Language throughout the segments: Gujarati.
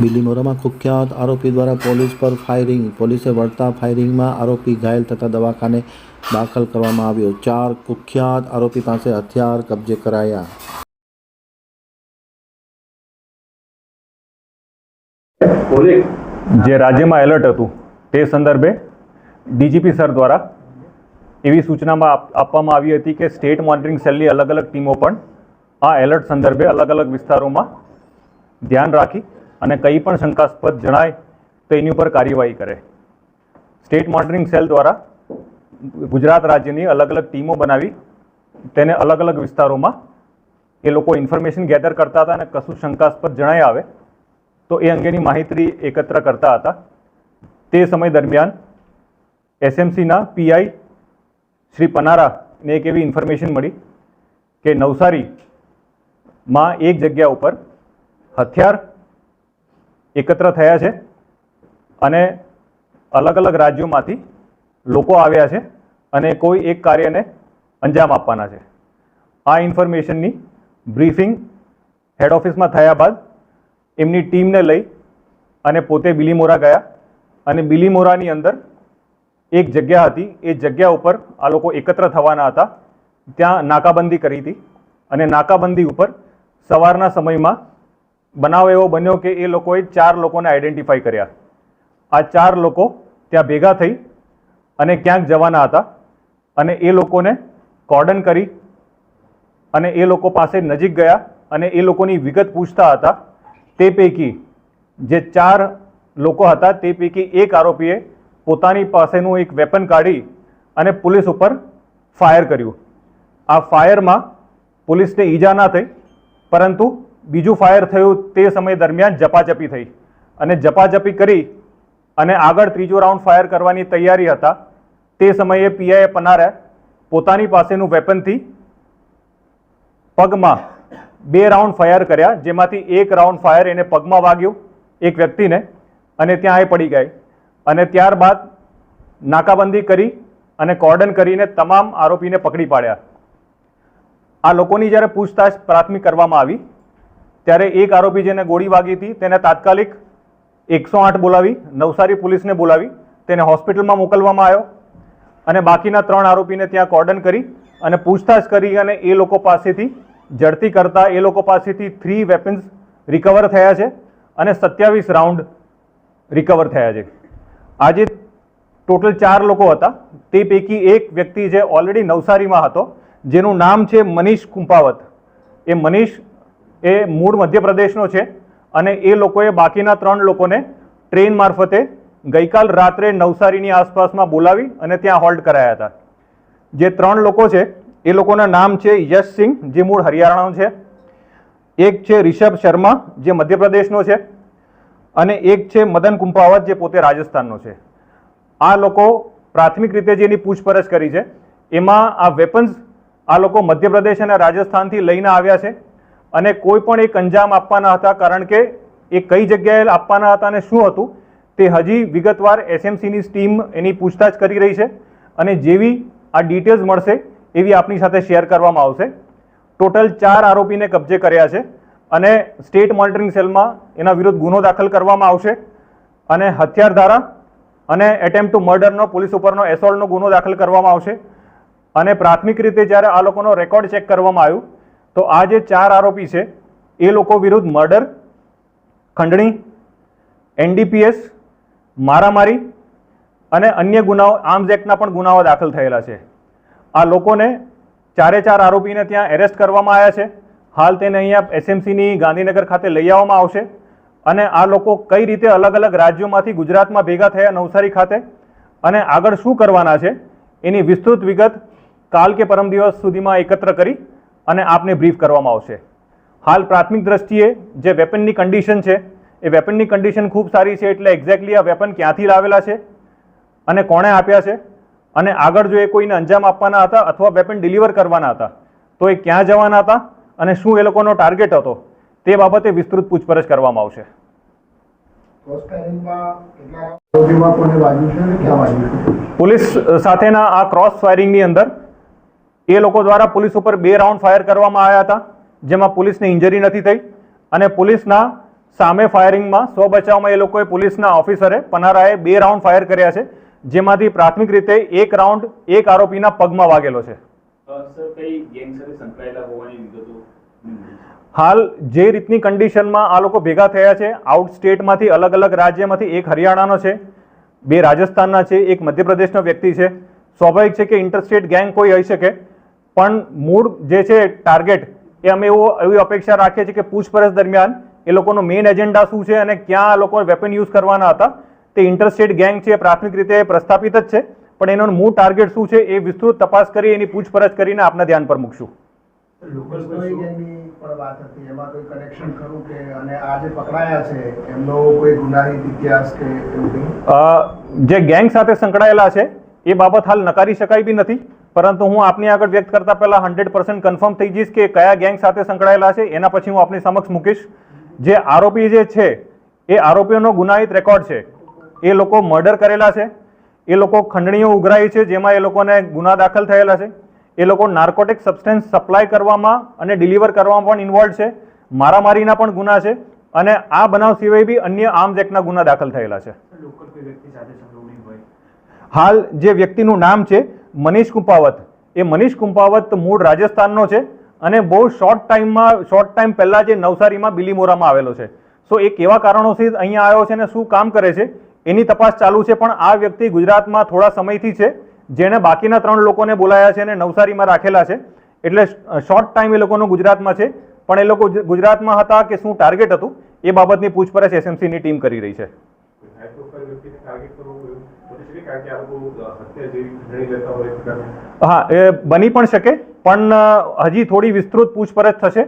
બિલીમોરામાં કુખ્યાત આરોપી દ્વારા પોલીસ પર ફાયરિંગ. પોલીસે વળતા ફાયરિંગમાં આરોપી ઘાયલ થતા દવાખાને દાખલ કરવામાં આવ્યો. ચાર કુખ્યાત આરોપી પાસે હથિયાર કબજે કરાયા. જે રાજ્યમાં એલર્ટ હતું તે સંદર્ભે ડીજીપી સર દ્વારા એવી સૂચનામાં આપ- આપવામાં આવી હતી કે સ્ટેટ મોનિટરિંગ સેલની અલગ અલગ ટીમો પણ આ એલર્ટ સંદર્ભે અલગ અલગ વિસ્તારોમાં ધ્યાન રાખી અને કંઈ પણ શંકાસ્પદ જણાય તો એની ઉપર કાર્યવાહી કરે. સ્ટેટ મોનિટરિંગ સેલ દ્વારા ગુજરાત રાજ્યની અલગ અલગ ટીમો બનાવી તેને અલગ અલગ વિસ્તારોમાં એ લોકો ઇન્ફોર્મેશન ગેધર કરતા હતા અને કશું શંકાસ્પદ જણાય આવે તો એ અંગેની માહિતી એકત્ર કરતા હતા. તે સમય દરમિયાન એસએમસીના પીઆઈ શ્રી પનારાને એક એવી ઇન્ફોર્મેશન મળી કે નવસારીમાં એક જગ્યા ઉપર હથિયાર એકત્ર થયા છે અને અલગ અલગ રાજ્યોમાંથી લોકો આવ્યા છે અને કોઈ એક કાર્યને અંજામ આપવાના છે. આ ઇન્ફોર્મેશનની બ્રીફિંગ હેડ ઓફિસમાં થયા બાદ એમની ટીમને લઈ અને પોતે બિલીમોરા ગયા અને બિલીમોરાની અંદર એક જગ્યા હતી, એ જગ્યા ઉપર આ લોકો એકત્ર થવાના હતા. ત્યાં નાકાબંધી કરી હતી અને નાકાબંધી ઉપર સવારના સમયમાં બનાવ એવો બન્યો કે એ લોકોએ ચાર લોકોને આઈડેન્ટિફાઈ કર્યા. આ ચાર લોકો ત્યાં ભેગા થઈ અને ક્યાંક જવાના હતા અને એ લોકોને કોર્ડન કરી અને એ લોકો પાસે નજીક ગયા અને એ લોકોની વિગત પૂછતા હતા. તે પૈકી જે ચાર લોકો હતા તે પૈકી એક આરોપીએ પોતાની પાસેનું એક વેપન કાઢી અને પોલીસ ઉપર ફાયર કર્યું. આ ફાયરમાં પોલીસને ઈજા ના થઈ, પરંતુ બીજું ફાયર થયું તે સમય દરમિયાન જપાજપી થઈ. અને જપાજપી કરી અને આગળ ત્રીજો રાઉન્ડ ફાયર કરવાની તૈયારી હતા. તે સમયે પીઆઈએ પનારે પોતાની પાસેનું વેપનથી પગમાં બે રાઉન્ડ ફાયર કર્યા, જેમાંથી એક રાઉન્ડ ફાયર એને પગમાં વાગ્યું એક વ્યક્તિને અને ત્યાં એ પડી ગઈ. અને ત્યારબાદ નાકાબંધી કરી અને કોર્ડન કરીને તમામ આરોપીને પકડી પાડ્યા. આ લોકોની જ્યારે પૂછતાછ પ્રાથમિક કરવામાં આવી ત્યારે એક આરોપી જેને ગોળી વાગી હતી, તેને તાત્કાલિક એકસો આઠ બોલાવી, નવસારી પોલીસને બોલાવી, તેને હોસ્પિટલમાં મોકલવામાં આવ્યો અને બાકીના ત્રણ આરોપીને ત્યાં કોર્ડન કરી અને પૂછતાછ કરી અને એ લોકો પાસેથી ઝડપી કરતા એ લોકો પાસેથી થ્રી વેપન્સ રિકવર થયા છે અને સત્યાવીસ રાઉન્ડ રિકવર થયા છે. આજે ટોટલ ચાર લોકો હતા. તે પૈકી એક વ્યક્તિ જે ઓલરેડી નવસારીમાં હતો, જેનું નામ છે મનીષ કુંપાવત. એ મનીષ એ મૂળ મધ્યપ્રદેશનો છે અને એ લોકોએ બાકીના ત્રણ લોકોને ટ્રેન મારફતે ગઈકાલ રાત્રે નવસારીની આસપાસમાં બોલાવી અને ત્યાં હોલ્ડ કરાયા હતા. જે ત્રણ લોકો છે, એ લોકોના નામ છે યશ સિંહ, જે મૂળ હરિયાણાનો છે. એક છે રિષભ શર્મા, જે મધ્યપ્રદેશનો છે. અને એક છે મદન કુંપાવત, જે પોતે રાજસ્થાનનો છે. આ લોકો પ્રાથમિક રીતે જેની પૂછપરછ કરી છે, એમાં આ વેપન્સ આ લોકો મધ્યપ્રદેશ અને રાજસ્થાનથી લઈને આવ્યા છે. અને કોઈ પણ એક અંજામ આપવાના હતા, કારણ કે એ કઈ જગ્યાએ આપવાના હતા અને શું હતું, તે હજી વિગતવાર એસએમસીની ટીમ એની પૂછતાછ કરી રહી છે અને જેવી આ ડિટેલ્સ મળશે, એવી આપની સાથે શેર કરવામાં આવશે. ટોટલ ચાર આરોપીને કબજે કર્યા છે અને સ્ટેટ મોનિટરિંગ સેલમાં એના વિરુદ્ધ ગુનો દાખલ કરવામાં આવશે અને હથિયાર ધારા અને એટેમ્પ ટુ મર્ડરનો, પોલીસ ઉપરનો એસોલ્ટનો ગુનો દાખલ કરવામાં આવશે અને પ્રાથમિક રીતે જ્યારે આ લોકોનો રેકોર્ડ ચેક કરવામાં આવ્યું તો આ જે ચાર આરોપી છે, એ લોકો વિરુદ્ધ મર્ડર, ખંડણી, એનડીપીએસ, મારામારી અને અન્ય ગુનાઓ, આર્મ્સ એક્ટના પણ ગુનાઓ દાખલ થયેલા છે. આ લોકોને ચારે ચાર આરોપીને ત્યાં એરેસ્ટ કરવામાં આવ્યા છે. હાલ તેને અહીંયા એસએમસીની ગાંધીનગર ખાતે લઈ આવવામાં આવશે અને આ લોકો કઈ રીતે અલગ અલગ રાજ્યોમાંથી ગુજરાતમાં ભેગા થયા નવસારી ખાતે અને આગળ શું કરવાના છે, એની વિસ્તૃત વિગત કાલ કે પરમ દિવસ સુધીમાં એકત્ર કરી અને આપને બ્રીફ કરવામાં આવશે. હાલ પ્રાથમિક દ્રષ્ટિએ જે વેપનની કન્ડિશન છે એ વેપનની કન્ડિશન ખૂબ સારી છે એટલે એક્ઝેક્ટલી આ વેપન ક્યાંથી લાવેલા છે અને કોણે આપ્યા છે અને આગળ જો એ કોઈને અંજામ આપવાના હતા અથવા વેપન ડિલિવર કરવાના હતા તો એ ક્યાં જવાના હતા અને શું એ લોકોનો ટાર્ગેટ હતો તે બાબતે વિસ્તૃત પૂછપરછ કરવામાં આવશે. પોલીસ સાથેના આ ક્રોસ ફાયરિંગની અંદર એ લોકો દ્વારા પોલીસ ઉપર બે રાઉન્ડ ફાયર કરવામાં આવ્યા હતા જેમાં પોલીસને ઇન્જરી નથી થઈ અને પોલીસના સામે ફાયરિંગમાં સ્વ બચાવમાં એ લોકોએ પોલીસના ઓફિસરે પનારાએ બે રાઉન્ડ ફાયર કર્યા છે જેમાંથી પ્રાથમિક રીતે એક રાઉન્ડ એક આરોપીના પગમાં વાગેલો છે? હાલ જે રીતની કન્ડિશનમાં આ લોકો ભેગા થયા છે આઉટ સ્ટેટમાંથી અલગ અલગ રાજ્યમાંથી એક હરિયાણાનો છે બે રાજસ્થાનના છે એક મધ્યપ્રદેશનો વ્યક્તિ છે સ્વાભાવિક છે કે ઇન્ટરસ્ટેટ ગેંગ કોઈ હોઈ શકે પણ મૂળ જે છે ટાર્ગેટ એ અમે એવો એવી અપેક્ષા રાખીએ છીએ કે પૂછપરછ દરમિયાન એ લોકોનો મેઇન એજન્ડા શું છે અને ક્યાં આ લોકો વેપન યુઝ કરવાના હતા. તે ઇન્ટરસ્ટેટ ગેંગ છે પ્રાથમિક રીતે પ્રસ્થાપિત જ છે પણ એનો મૂળ ટાર્ગેટ શું છે એ વિસ્તૃત તપાસ કરી એની પૂછપરછ કરીને આપના ધ્યાન પર મૂકશું. જે ગેંગ સાથે સંકળાયેલા છે એ બાબત હાલ નકારી શકાય બી નથી. પરંતુ હું આપની આગળ વ્યક્ત કરતા પહેલા હંડ્રેડ પર્સન્ટ કન્ફર્મ થઈ જઈશ કે કયા ગેંગ સાથે સંકળાયેલા છે એના પછી હું આપની સમક્ષ મૂકીશ. જે આરોપી જે છે એ આરોપીઓનો ગુનાહિત રેકોર્ડ છે. એ લોકો મર્ડર કરેલા છે. એ લોકો ખંડણીઓ ઉઘરાઈ છે જેમાં એ લોકોને ગુના દાખલ થયેલા છે. એ લોકો નાર્કોટિક સબસ્ટન્સ સપ્લાય કરવામાં અને ડિલિવર કરવામાં પણ ઇન્વોલ્વ છે. મારામારીના પણ ગુના છે. અને આ બનાવ સિવાય બી અન્ય આર્મ્સ એક્ટના ગુના દાખલ થયેલા છે. હાલ જે વ્યક્તિનું નામ છે મનીષ કુંપાવત. એ મનીષ કુંપાવત મૂળ રાજસ્થાનનો છે અને બહુ શોર્ટ ટાઈમમાં શોર્ટ ટાઈમ પહેલાં જે નવસારીમાં બિલીમોરામાં આવેલો છે. સો એ કેવા કારણોથી અહીંયા આવ્યો છે અને શું કામ કરે છે? એની તપાસ ચાલુ છે, પણ આ વ્યક્તિ ગુજરાતમાં થોડા સમયથી છે, જેણે બાકીના ત્રણ લોકોને બોલાયા છે અને નવસારીમાં રાખેલા છે. એટલે શોર્ટ ટાઈમ એ લોકોનો ગુજરાતમાં છે, પણ એ લોકો ગુજરાતમાં હતા કે શું ટાર્ગેટ હતું? એ બાબતની પૂછપરછ એસએમસીની ટીમ કરી રહી છે. હા, એ બની પણ શકે, પણ હજી થોડી વિસ્તૃત પૂછપરછ થશે.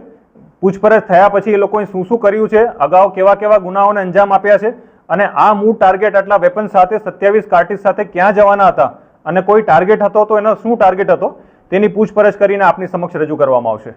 પૂછપરછ થયા પછી એ લોકોએ શું શું કર્યું છે, અગાઉ કેવા કેવા ગુનાઓને અંજામ આપ્યા છે, અને આ મૂળ ટાર્ગેટ આટલા વેપન સાથે સત્યાવીસ કાર્ટિસ સાથે ક્યાં જવાના હતા? અને કોઈ ટાર્ગેટ હતો તો એનો શું ટાર્ગેટ હતો? તેની પૂછપરછ કરીને આપની સમક્ષ રજૂ કરવામાં આવશે.